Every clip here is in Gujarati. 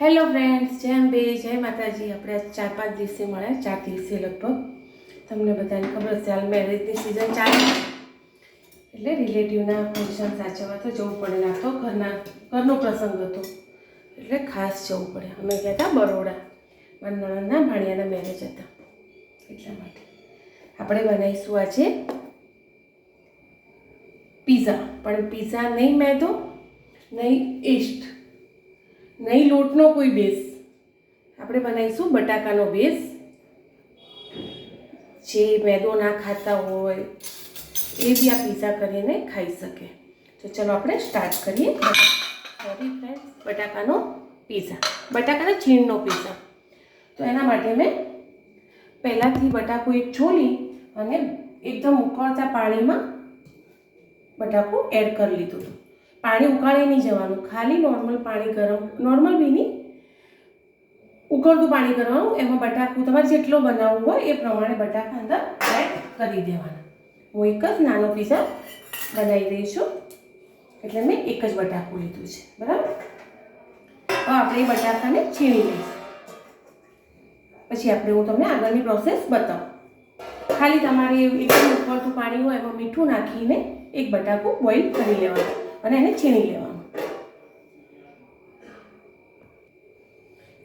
હેલો ફ્રેન્ડ્સ જય અંબે, જય માતાજી. આપણે ચાર પાંચ દિવસે મળ્યા. ચાર દિવસે લગભગ. તમને બધાને ખબર હશે, હાલ મેરેજની સિઝન ચાલે એટલે રિલેટિવના ફંક્શન સાચવવા તો જવું પડે. ના તો ઘરના, ઘરનો પ્રસંગ હતો. એટલે ખાસ જવું પડે. અમે ગયા હતા બરોડા. મારા નણંદના ભાણિયાના મેરેજ હતા. એટલા માટે. આપણે બનાવીશું આજે પીઝા પણ પીઝા નહીં મેદો, નહીં ઈસ્ટ નહીં લોટનો કોઈ બેઝ આપણે બનાવીશું બટાકાનો બેઝ જે મેદો ના ખાતા હોય એ બી આ પીઝા કરીને ખાઈ શકે. તો ચલો આપણે સ્ટાર્ટ કરીએ. સોરી ફ્રેન્ડ્સ બટાકાનો પીઝા. બટાકાના છીણનો પીઝા. તો એના માટે મેં પહેલાંથી બટાકો એક છોલી અને એકદમ ઉકળતા પાણીમાં બટાકો એડ કરી લીધું હતું. પાણી ઉકાળી નહીં જવાનું. ખાલી નોર્મલ પાણી ગરમ નોર્મલ બી નહીં, ઉકળતું પાણી કરવાનું. એમાં બટાકું તમારે જેટલો બનાવવું હોય એ પ્રમાણે બટાકા અંદર એડ કરી દેવાના. હું એક જ નાનો પીઝા બનાવી દઈ છું. એટલે મેં એક જ બટાકું લીધું છે. બરાબર? હવે આપણે એ બટાકાને છીણી લઈશું. પછી આપણે હું તમને આગળની પ્રોસેસ બતાવું. ખાલી તમારે એકદમ ઉકળતું પાણી હોય એમાં મીઠું નાખીને એક બટાકું બોઇલ કરી લેવાનું. અને એને છીણી લેવાનું.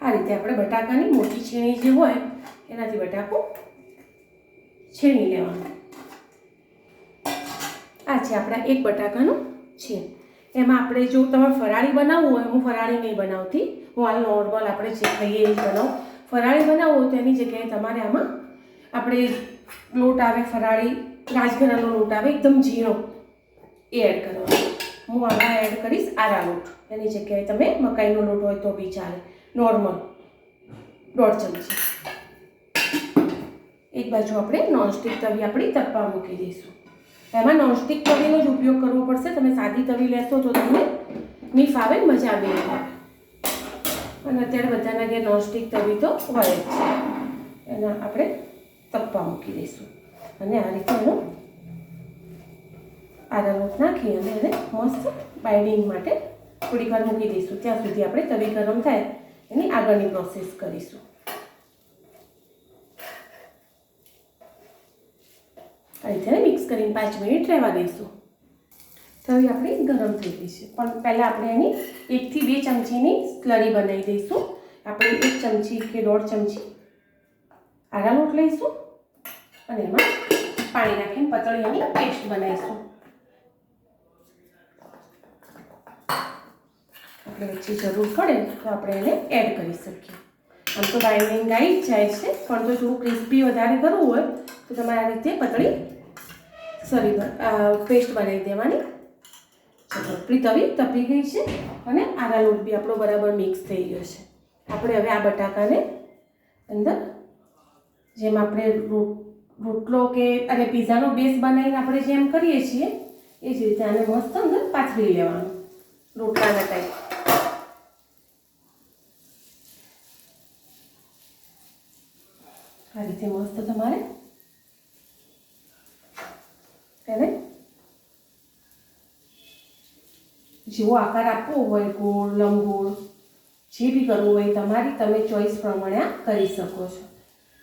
આ રીતે આપણે બટાકાની મોટી છીણી જે હોય, એનાથી બટાકો છીણી લેવાનું. આ છે આપણા એક બટાકાનું છે એમાં આપણે જો તમારે ફરાળી બનાવવું હોય, હું ફરાળી નહીં બનાવતી. હું હાલ નોર્મલ આપણે જે ખાઈએ એ બનાવું. ફરાળી બનાવવું હોય તો એની જગ્યાએ તમારે આમાં આપણે લોટ આવે ફરાળી રાજગરાનો લોટ આવે, એકદમ ઝીણો એ એડ કરવાનો. હું આમાં એડ કરીશ આરા એની જગ્યાએ તમે મકાઈનો લોટ હોય તો બી ચાલે. નોર્મલ દોઢ ચમચી. એક બાજુ આપણે નોનસ્ટિક તવી આપણી તપવા મૂકી દઈશું. એમાં નોનસ્ટિક તવીનો જ ઉપયોગ કરવો પડશે. તમે સાદી તવી લેશો તો તમને નહીં ફાવે મજા આવે આવે અને અત્યારે બધાના ઘેર નોનસ્ટિક તવી તો હોય જ છે. એના આપણે તપવા મૂકી દઈશું. અને આ રીતે એનો આદા નાખી અને એને મસ્ત બાઇન્ડિંગ માટે થોડીક વાર મૂકી દઈશું. ત્યાં સુધી આપણે તવી ગરમ થાય એની આગળની પ્રોસેસ કરીશું. આ રીતે મિક્સ કરીને પાંચ મિનિટ રહેવા દઈશું. તવી આપણી ગરમ થઈ ગઈ છે. પણ પહેલાં આપણે એની એકથી બે ચમચીની સ્લરી બનાવી દઈશું. આપણે એક ચમચી કે દોઢ ચમચી આરા લઈશું અને એમાં પાણી નાખીને પતળીની પેસ્ટ બનાવીશું. આપણે વચ્ચે જરૂર પડે તો આપણે એને એડ કરી શકીએ. આમ તો બાઇન્ડિંગ આવી જ જાય છે, પણ જો થોડું ક્રિસ્પી વધારે કરવું હોય, તો તમારે આ રીતે પતળી સોરી પેસ્ટ બનાવી દેવાની. આપણી તવી તપી ગઈ છે અને આરા લોટ બી આપણો બરાબર મિક્સ થઈ ગયો છે. આપણે હવે આ બટાકાને અંદર, જેમ આપણે રોટ રોટલો કે, અને પીઝાનો બેઝ બનાવીને આપણે જેમ કરીએ છીએ, એ જ રીતે આને મસ્ત અંદર પાથરી લેવાનું, રોટલાના ટાઈપ આ રીતે મસ્ત તમારે. એને જેવો આકાર આપવો હોય, ગોળ લંબગોળ જે બી કરવું હોય, તમારી તમે ચોઈસ પ્રમાણે આ કરી શકો છો.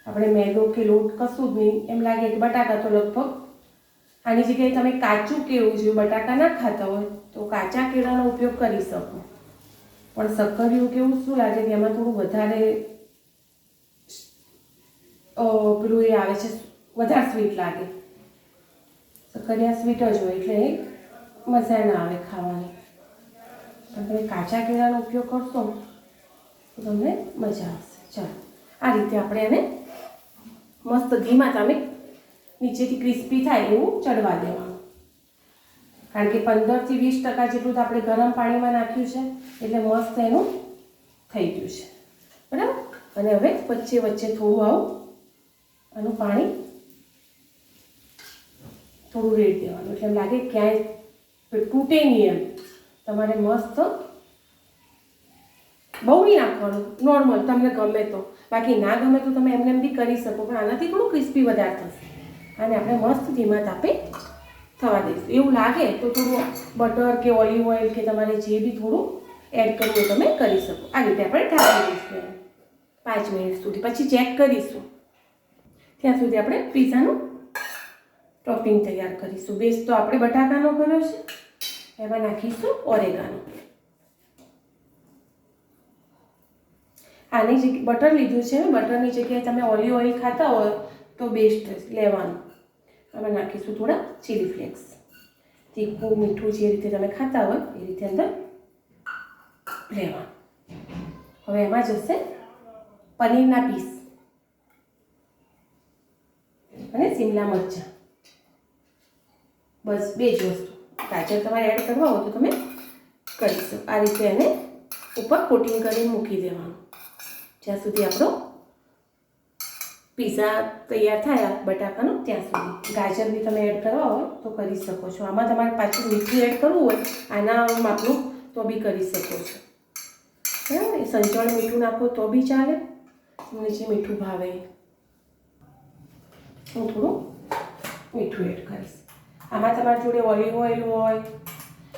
આપણે મેદો કે લોટ કશું જ નહીં, એમ લાગે કે બટાકા તો લગભગ આની જગ્યાએ તમે કાચું કેળું જોયું બટાકા ના ખાતા હોય, તો કાચા કેળાનો ઉપયોગ કરી શકો. પણ સક્કરિયું કેવું શું લાગે કે એમાં થોડું વધારે પેલું એ આવે છે, વધારે સ્વીટ લાગે. સકરિયા સ્વીટ જ હોય એટલે એ મજા ના આવે ખાવાની. તમે કાચા કેળાનો ઉપયોગ કરશો, તો તમને મજા આવશે. ચાલો, આ રીતે આપણે એને મસ્ત ધીમા તમે નીચેથી ક્રિસ્પી થાય એવું ચડવા દેવાનું. કારણ કે પંદરથી વીસ ટકા જેટલું તો આપણે ગરમ પાણીમાં નાખ્યું છે, એટલે મસ્ત એનું થઈ ગયું છે. બરાબર? અને હવે વચ્ચે વચ્ચે થોડું આવું આનું પાણી થોડું રેડ દેવાનું. એટલે એમ લાગે ક્યાંય તૂટે નહીં એમ. તમારે મસ્ત બહુ નહીં નાખવાનું. નોર્મલ તમને ગમે તો. બાકી ના ગમે તો તમે એમને એમ બી કરી શકો, પણ આનાથી થોડું ક્રિસ્પી વધારે થશે. અને આપણે મસ્ત ધીમા તાપે થવા દઈશું. એવું લાગે તો થોડું બટર કે ઓલિવ ઓઇલ કે તમારે જે બી થોડું એડ કરવું તમે કરી શકો. આ રીતે આપણે ઢાંકી દઈશું પાંચ મિનિટ સુધી. પછી ચેક કરીશું. ત્યાં સુધી આપણે પીઝાનું ટોપિંગ તૈયાર કરીશું. બેઝ તો આપણે બટાકાનો કર્યો છે. એમાં નાખીશું ઓરેગાનો આની જગ્યાએ બટર લીધું છે બટરની જગ્યાએ તમે ઓલિવ ઓઇલ ખાતા હોય તો બેસ્ટ લેવાનું. આમાં નાખીશું થોડા ચીલી ફ્લેક્સ તીખું, મીઠું જે રીતે તમે ખાતા હોય એ રીતે અંદર લેવાનું હવે એમાં જશે પનીરના પીસ. અને શિમલા મરચાં. બસ, બે જ વસ્તુ. ગાજર તમારે એડ કરવા હોય તો તમે કરી શકો. આ રીતે એને ઉપર કોટિંગ કરીને મૂકી દેવાનું. જ્યાં સુધી આપણો પીઝા તૈયાર થાય બટાકાનો, ત્યાં સુધી. ગાજર બી તમે એડ કરવા હોય તો કરી શકો છો. આમાં તમારે પાછું મીઠું એડ કરવું હોય, આના માપનું તો બી કરી શકો છો. બરાબર? સંચળ મીઠું નાખો તો બી ચાલે. તમને જે મીઠું ભાવે. હું થોડું મીઠું એડ કરીશ. આમાં તમારી જોડે ઓલિવ ઓઇલ હોય,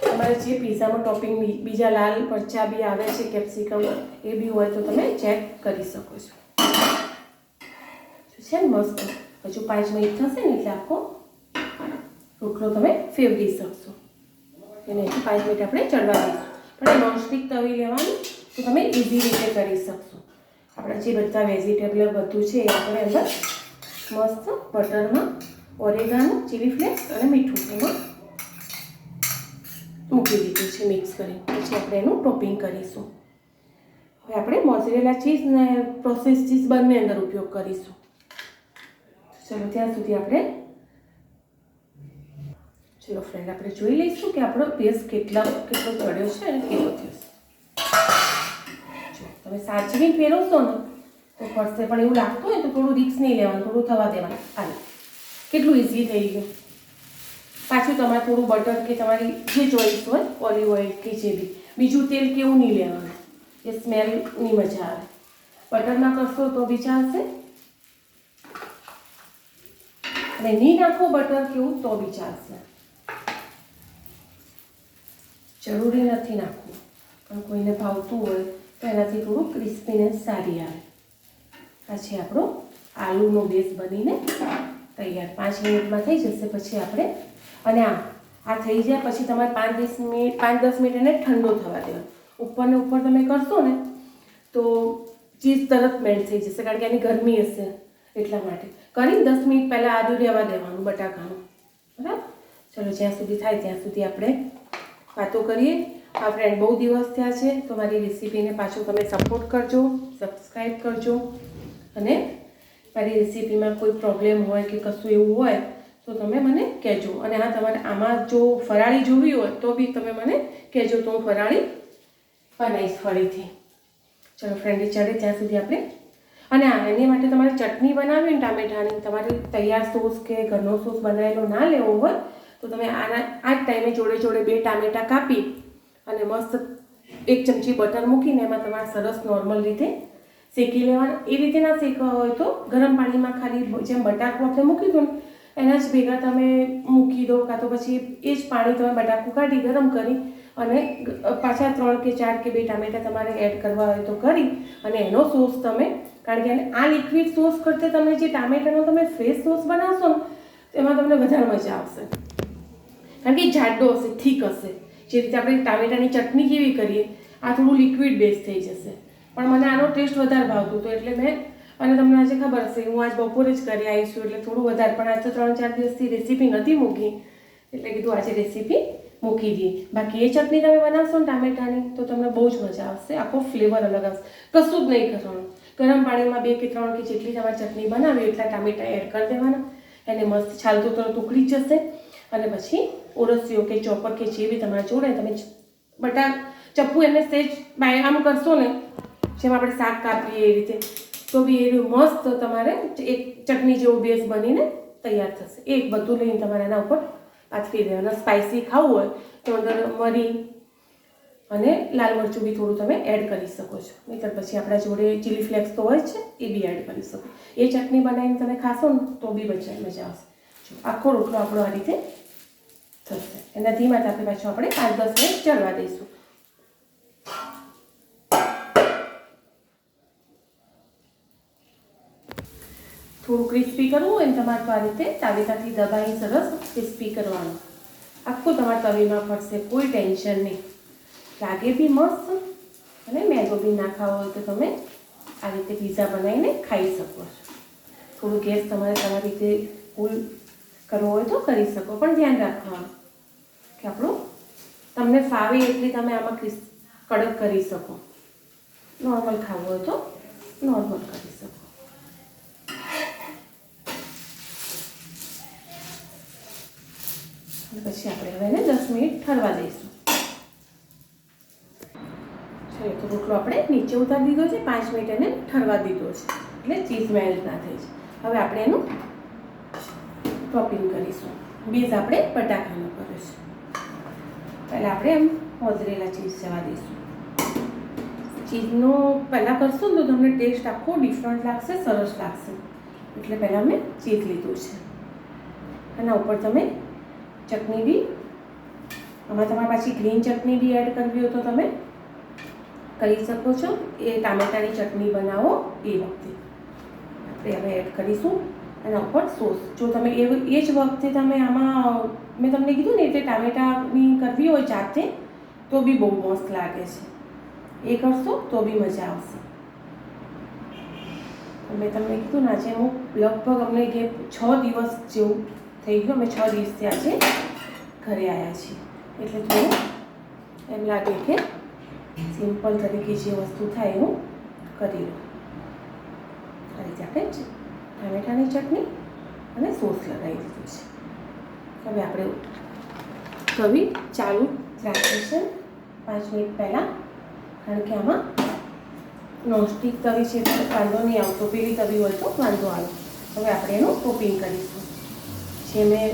તમારે જે પીઝામાં ટોપિંગ બીજા લાલ મરચાં બી આવે છે, કેપ્સિકમ એ બી હોય તો તમે ચેક કરી શકો છો. છે ને મસ્ત. હજુ પાંચ મિનિટ થશે ને એટલે આખો રોટલો તમે ફેરવી શકશો. એને પાંચ મિનિટ આપણે ચડવા દઈશું. પણ નોનસ્ટિક તવી લેવાની તો તમે ઇઝી રીતે કરી શકશો. આપણા જે બધા વેજીટેબલ બધું છે એ આપણે અંદર મસ્ત બટરમાં ઓરેગાનો ચીલી ફ્લેક્સ અને મીઠું એમાં મૂકી દીધું છે મિક્સ કરી પછી આપણે એનું ટોપિંગ કરીશું. હવે આપણે મોઝરેલા ચીઝ ને પ્રોસેસ ચીઝ બંને અંદર ઉપયોગ કરીશું. ચલો ત્યાં સુધી આપણે ચલો ફ્રેન્ડ આપણે જોઈ લઈશું કે આપણો પેસ્ટ કેટલા, કેટલો ચડ્યો છે અને કેટલો થયો છે. તમે સાચવી ફેરવશો ને તો પડશે. પણ એવું લાગતું હોય તો થોડું રિક્સ નહીં લેવાનું, થોડું થવા દેવાનું. હાલ. કેટલું ઇઝી થઈ ગયું? પાછું તમારે થોડું બટર કે તમારી જે ચોઈસ હોય ઓલિવ ઓઇલ કે જે બી. બીજું તેલ કેવું નહીં લેવાનું? એ સ્મેલની મજા આવે. બટરમાં કરશો તો બી ચાલશે. અને નહીં નાખો બટર કેવું તો બી ચાલશે. જરૂરી નથી નાખવું. પણ કોઈને ભાવતું હોય તો એનાથી થોડું ક્રિસ્પીનેસ સારી આવે. આ છે આપણો આલુનો બેઝ બનીને તૈયાર. પાંચ મિનિટમાં થઈ જશે પછી આપણે. અને આ આ થઈ જાય પછી તમારે પાંચ દસ મિનિટ, પાંચ દસ મિનિટ એને ઠંડો થવા દેવાનો. ઉપરને ઉપર તમે કરશો ને, તો ચીઝ તરત મેલ્ટ થઈ જશે, કારણ કે એની ગરમી હશે એટલા માટે. કરીને દસ મિનિટ પહેલાં આદુ રહેવા દેવાનું, બટાકાનું. બરાબર? ચલો, જ્યાં સુધી થાય ત્યાં સુધી આપણે વાતો કરીએ. આ ફ્રેન્ડ બહુ દિવસ થયા છે. તો મારી રેસીપીને પાછું તમે સપોર્ટ કરજો સબસ્ક્રાઈબ કરજો. અને મારી રેસીપીમાં કોઈ પ્રોબ્લેમ હોય કે કશું એવું હોય, તો તમે મને કહેજો. અને હા, તમારે આમાં જો ફરાળી જોવી હોય, તો બી તમે મને કહેજો તો હું ફરાળી બનાવીશ ફરીથી. ચલો ફ્રેન્ડી ચડે ત્યાં સુધી આપણે. અને આ, એની માટે તમારે ચટણી બનાવવી ને ટામેટાની, તમારે તૈયાર સોસ કે ઘરનો સોસ બનાવેલો ના લેવો હોય, તો તમે આના, આ જ ટાઈમે જોડે જોડે બે ટામેટાં કાપી અને મસ્ત એક ચમચી બટર મૂકીને એમાં તમારે સરસ નોર્મલ રીતે શેકી લેવાના. એ રીતે ના શેકવા હોય તો ગરમ પાણીમાં ખાલી જેમ બટાકું આપણે મૂકી દો ને, એના જ ભેગા તમે મૂકી દો કાં તો પછી એ જ પાણી તમે બટાકું કાઢી, ગરમ કરી અને પાછા ત્રણ કે ચાર કે બે ટામેટા તમારે એડ કરવા હોય તો કરી અને એનો સોસ તમે, કારણ કે આ લિક્વિડ સોસ કરતાં તમે જે ટામેટાનો તમે ફ્રેશ સોસ બનાવશો ને એમાં તમને વધારે મજા આવશે. કારણ કે જાડો હશે, થીક હશે. જે રીતે આપણે ટામેટાની ચટણી કેવી કરીએ, આ થોડું લિક્વિડ બેઝ થઈ જશે. પણ મને આનો ટેસ્ટ વધારે ભાવતું હતો એટલે મેં, અને તમને આજે ખબર હશે, હું આજ બપોરે જ કરી આવીશું એટલે થોડું વધારે, પણ આજ તો ત્રણ ચાર દિવસથી રેસીપી નથી મૂકી. એટલે કીધું આજે રેસીપી મૂકી દઈએ. બાકી એ ચટણી તમે બનાવશો ને ટામેટાની, તો તમને બહુ જ મજા આવશે. આખો ફ્લેવર અલગ આવશે. કશું જ નહીં કરવાનું. ગરમ પાણીમાં બે કે ત્રણ કે જેટલી તમારે ચટણી બનાવી એટલા ટામેટા એડ કરી દેવાના. એને મસ્ત છાલતું તરત ઉકળી જ જશે. અને પછી ઓરસીઓ કે ચોપર કે જે બી તમારા જોડે, તમે બટા ચપ્પુ એને સેજ બાય આમ કરશો ને જેમ આપણે શાક કાપીએ એ રીતે, તો બી એનું મસ્ત તમારે એક ચટણી જેવો બેઝ બનીને તૈયાર થશે. એક બધું લઈને તમારે એના ઉપર પાથરી દેવાના. સ્પાઇસી ખાવું હોય તો અંદર મરી અને લાલ મરચું બી થોડું તમે એડ કરી શકો છો. નહીંતર પછી આપણા જોડે ચીલી ફ્લેક્સ તો હોય છે, એ બી એડ કરી શકો. એ ચટણી બનાવીને તમે ખાશો ને, તો બી મજા મજા આવશે. આખો રોટલો આપણો આ રીતે થશે. એના ધીમા તાપે પાછું આપણે પાંચ દસ મિનિટ ચડવા દઈશું. થોડું ક્રિસ્પી કરવું હોય ને તમારે તો આ રીતે તાવેતાથી દબાઈ સરસ ક્રિસ્પી કરવાનું. આખું તમારા તવીમાં ફરશે, કોઈ ટેન્શન નહીં. લાગે બી મસ્ત અને મેંગો બી ના ખાવો હોય તો તમે આ રીતે પીઝા બનાવીને ખાઈ શકો છો. થોડું ગેસ તમારે તમારી રીતે કુલ કરવો હોય તો કરી શકો, પણ ધ્યાન રાખવાનું કે આપણું તમને ફાવે એટલી તમે આમાં ક્રિસ કડક કરી શકો. નોર્મલ ખાવું હોય તો નોર્મલ કરી શકો અને પછી આપણે હવે એને દસ મિનિટ ઠરવા દઈશું ચલો તો રોટલો આપણે નીચે ઉતારી દીધો છે, પાંચ મિનિટ એને ઠરવા દીધો છે. એટલે ચીઝ મેલ્ટ ના થઈ છે હવે આપણે એનું ટોપિંગ કરીશું. બેઝ આપણે બટાકાનો કર્યો છે પહેલાં આપણે એમ મોઝરેલા ચીઝ જવા દઈશું. ચીઝનો પહેલાં કરશું તો તમને ટેસ્ટ આખો ડિફરન્ટ લાગશે, સરસ લાગશે. એટલે પહેલાં મેં ચીઝ લીધું છે. એના ઉપર તમે ચટણી બી આમાં તમારે પાછી ગ્રીન ચટણી બી એડ કરવી હોય તો તમે કરી શકો છો. એ ટામેટાની ચટણી બનાવો એ વખતે. આપણે હવે એડ કરીશું. એના ઉપર સોસ. જો તમે એ એ જ વખતે તમે આમાં, મેં તમને કીધું ને એટલે ટામેટાની કરવી હોય જાતે, તો બી બહુ મસ્ત લાગે છે. એ કરશો તો બી મજા આવશે. મેં તમને કીધું ને આજે હું લગભગ અમને કે છ દિવસ જેવું થઈ ગયું, અમે છ દિવસથી આજે ઘરે આવ્યા છીએ. એટલે થોડું એમ લાગે કે સિમ્પલ તરીકે જે વસ્તુ થાય એવું કરી લો. આ રીતે આપણે ટામેટાની ચટણી અને સોસ લગાવી દીધું છે. હવે આપણે તવી ચાલુ રાખી છે પાંચ મિનિટ પહેલાં, કારણ કે આમાં નોનસ્ટિક તવી છે વાંધો નહીં આવતો. પેલી તવી હોય તો વાંધો આવે. હવે આપણે એનું ટોપિંગ કરીશું. જે મેં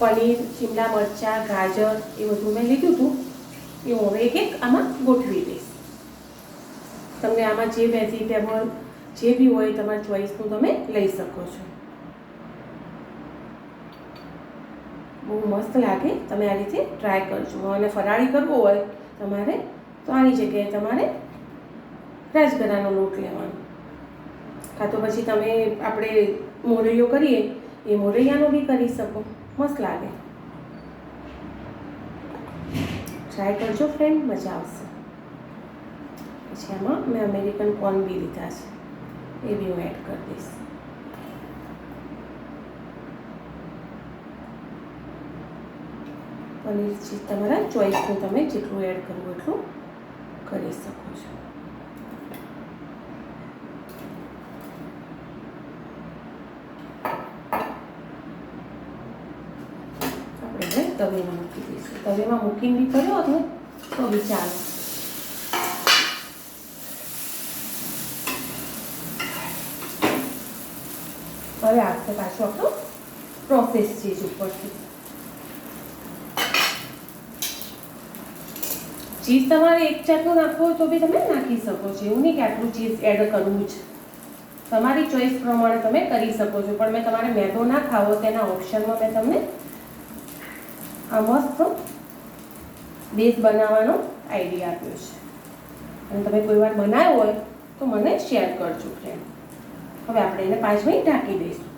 પનીર, શિમલા મરચાં, ગાજર એ બધું મેં લીધું હતું. એ હું હવે એક એક આમાં ગોઠવી દઈશ. તમને આમાં જે વેજીટેબલ જે બી હોય તમારી ચોઈસનું તમે લઈ શકો છો. બહુ મસ્ત લાગે. તમે આ રીતે ટ્રાય કરજો. અને ફરાળી કરવો હોય તમારે, તો આની જગ્યાએ તમારે રાજગરાનો લોટ લેવાનો. કાં તો પછી તમે આપણે મોરૈયો કરીએ, એ મોરૈયાનો બી કરી શકો. મસ્ત લાગે. ટ્રાય કરજો ફ્રેન્ડ મજા આવશે. પછી આમાં મેં અમેરિકન કોર્ન બી લીધા છે. એ બી હું એડ કરી દઈશ. પનીર ચીઝ તમારા ચોઈસનું તમે જેટલું એડ કરવું એટલું કરી શકો છો આપણે હવે તવીમાં મૂકી દઈશું. તવીમાં મૂકીને બી કર્યો હતો, તો બી ચાલે. હવે આવશે પાછું આપણો પ્રોસેસ ચીજ ઉપરથી. ચીઝ તમારે એક જાતનું નાખવું હોય તો બી તમે નાખી શકો છો. એવું નહીં કે આટલું ચીઝ એડ કરવું જ. તમારી ચોઈસ પ્રમાણે તમે કરી શકો છો. પણ મેં તમારે મેદો ના ખાવો તેના ઓપ્શનમાં મેં તમને આ મસ્ત બેઝ બનાવવાનો આઈડિયા આપ્યો છે. અને તમે કોઈ વાર બનાવ્યો હોય તો મને શેર કરજો ફ્રેન્ડ હવે આપણે એને પાંચ મિનિટ ઢાંકી દઈશું.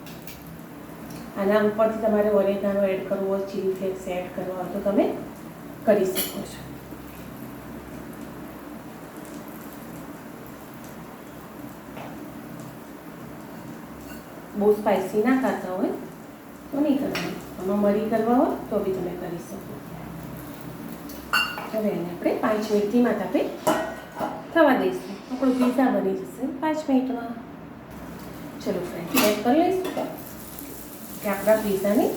આના ઉપરથી તમારે ઓરેગાનો એડ કરવો હોય ચીલી ફ્લેક્સ એડ કરવા હોય તો તમે કરી શકો છો. બહુ સ્પાઇસી ના ખાતા હોય તો નહીં કરવાનું. આમાં મરી કરવા હોય તો બી તમે કરી શકો. હવે એને આપણે પાંચ મિનિટથી માથા પે થવા દઈશું. આપણું પીઝા બની જશે પાંચ મિનિટમાં. ચલો ફ્રેન્ડ ચેક કરી લઈશું. કે આપણા પીઝાની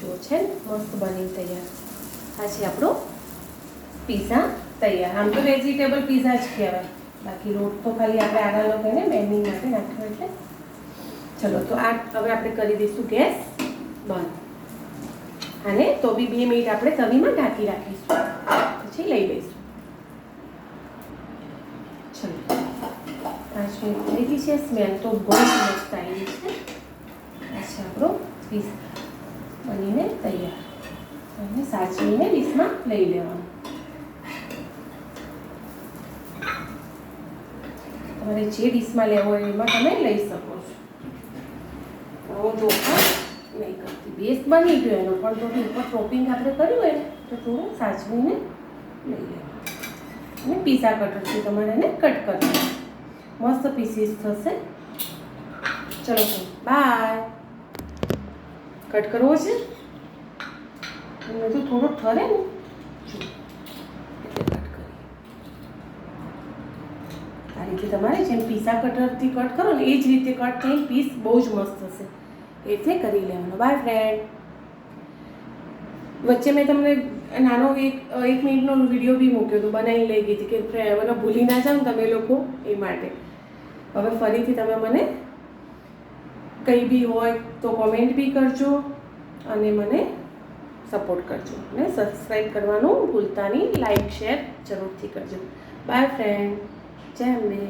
જો છે મસ્ત બની તૈયાર. આ છે આપણો પીઝા તૈયાર. આમ તો વેજીટેબલ પીઝા જ કહેવાય. બાકી રોટ તો ખાલી આપણે આગળ લોકોને મેન્યુ માટે નાખ્યો એટલે. ચલો, તો આ હવે આપણે કરી દઈશું ગેસ. બંધ અને તો બી બે મિનિટ આપણે તવીમાં ઢાંકી રાખીશું. પછી લઈ લઈશું. ચલો. પાંચ મિનિટ થઈ છે સ્મેલ તો બહુ મસ્ત આવી છે. આ છે આપણો પીસ બનીને તૈયાર. અને સાચવીને ડીશમાં લઈ લેવાનું. તમારે જે ડીશમાં લેવો હોય એમાં તમે લઈ શકો છો. ચોખ્ખા નહીં કરતી બેસ બની ગયો, એનો પણ તો ઉપર ટોપિંગ આપણે કર્યું હોય, તો થોડું સાચવીને લઈ લેવાનું. અને પીઝા કટરથી તમારે એને કટ કરવાનું. મસ્ત પીસીસ થશે. ચલો બાય કટ કરવો છે? તો થોડો ઠરે ને. આ રીતે તમારે જેમ પીઝા કટરથી કટ કરો ને, એ જ રીતે કટ થઈ પીસ બહુ જ મસ્ત થશે. એ રીતે કરી લેવાનો. બાય ફ્રેન્ડ વચ્ચે મેં તમને નાનો એક એક મિનિટનો વીડિયો બી મૂક્યો હતો, બનાવી લઈ ગઈ હતી કે મને ભૂલી ના જાઓ તમે લોકો એ માટે. હવે ફરીથી તમે મને કંઈ બી હોય તો કોમેન્ટ બી કરજો અને મને સપોર્ટ કરજો. અને સબસ્ક્રાઈબ કરવાનું ભૂલતા નહીં લાઈક શેર જરૂરથી કરજો. બાય ફ્રેન્ડ જય અંબે.